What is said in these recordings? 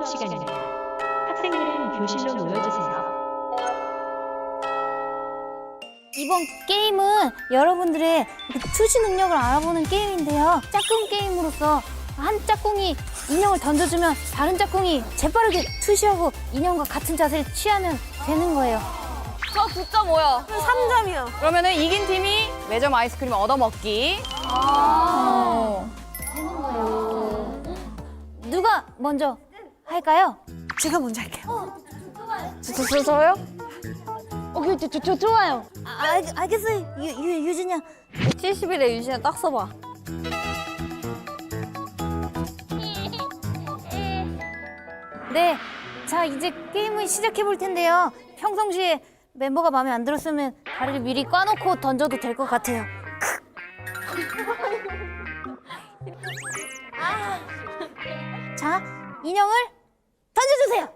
수업 시간입니다. 학생들은 교실로 모여주세요. 이번 게임은 여러분들의 그 투시 능력을 알아보는 게임인데요. 짝꿍 게임으로서 한 짝꿍이 인형을 던져주면 다른 짝꿍이 재빠르게 투시하고 인형과 같은 자세를 취하면 되는 거예요. 저 9.5요. 3점이요. 그러면은 이긴 팀이 매점 아이스크림 얻어먹기. 누가 먼저 할까요? 제가 먼저 할게요. 저, 저, 저, 저요? 어, 저, 저, 저 좋아요. 아, 알, 알겠어요. 유, 유, 유진이 형. 70일에 유진아 딱 써봐. 네. 자, 이제 게임을 시작해 볼 텐데요. 평상시에 멤버가 마음에 안 들었으면 다리를 미리 꽈놓고 던져도 될 것 같아요. 아. 자, 인형을 던져주세요.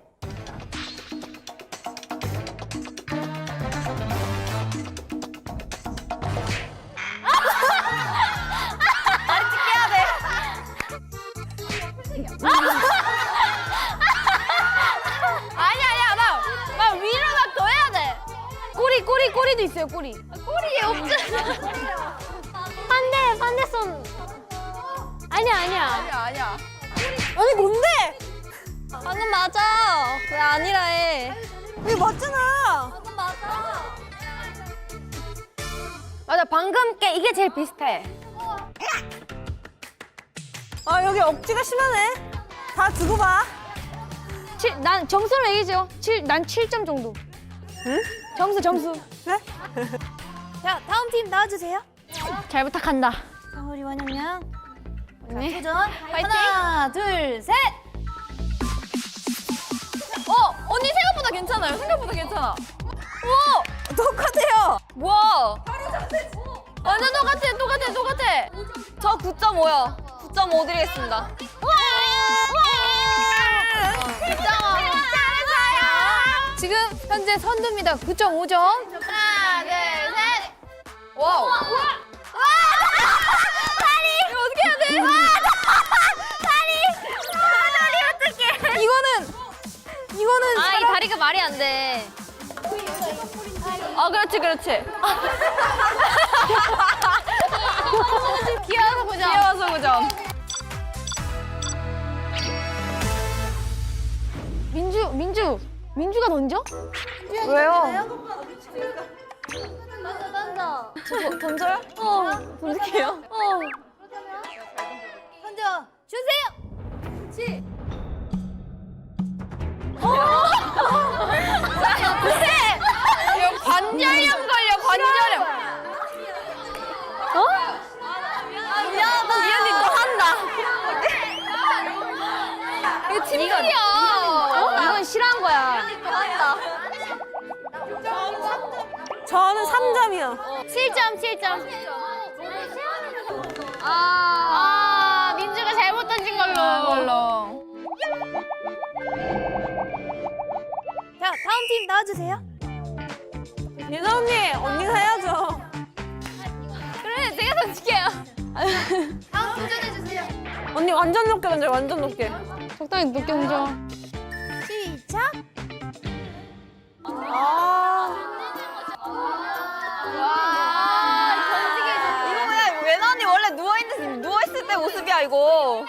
아니 아니야 나, 나 위로 막 더 해야 돼. 꼬리 꼬리 꼬리도 있어요 꼬리. 꼬리에 없잖아. 반대, 반대손. 아니야, 아니야. 아니야 아니야. 아니 뭔데? 방금 맞아. 왜 아니라 해? 이거 맞잖아. 맞아 방금 게 이게 제일 비슷해. 아 여기 억지가 심하네. 다 두고 봐. 칠, 난 점수를 얘기죠. 칠, 난 7점 정도. 응? 점수 점수. 그래? 자, 다음 팀 나와주세요. 잘 부탁한다. 자, 우리 원영 양. 자, 네. 도전. 하나, 둘, 셋. 괜찮아요. 생각보다 괜찮아. 우와 똑같아요. 와. 완전 똑같아 똑같아 똑같아. 저 9.5요. 9.5 드리겠습니다. 와. 지금 현재 선두입니다. 9.5점. 하나, 둘, 셋. 와우. 와! 이거 어떻게 해야 돼? 말이 안 돼. 아, 그렇지, 그렇지. 귀여워서 9점. 귀여워서 9점. 민주, 민주. 민주가 던져? 왜요? 던져. 던져요? 어, 던질게요. 어. 관절염 걸려, 관절염. 어? 미안하다. 이 언니 또 한다. 이거 팀플이야. 이건 싫어한 거야. 또 한다. 저는 3점이요. 7점, 7점. 아, 아, 민주가 잘못 던진 걸로. 걸로. 자, 다음 팀 나와주세요. 예나 언니, 언니가 해야죠. 그래, 제가 던질게요. 다음 도전해 주세요. 언니 완전 높게 던져, 완전 높게. 적당히 높게 던져. 시작. 아, 와, 던지기 이거 그냥 외나 언니 원래 누워 있는 누워 있을 때 모습이야 이거.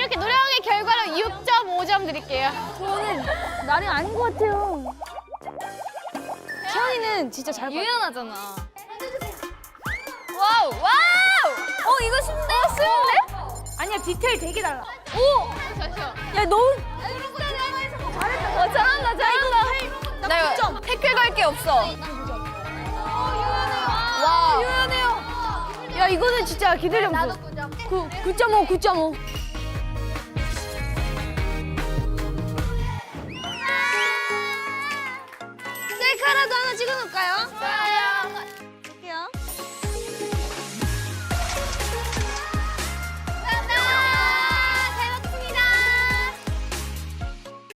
이렇게 노력의 결과로 6.5점 드릴게요. 저는 나는 아닌 것 같아요. 태연이는 진짜 잘 유연하잖아. 와우 와우. 어 이거 쉽네. 어, 쉬운데? 아니야 디테일 되게 달라. 오. 잠시만. 야 너무 어 잘한다 잘한다. 나 이거 태클 걸 게 없어. 와. 유연해요. 야 이거는 진짜 없어. 9.5, 9.5. 하나 찍어놓을까요?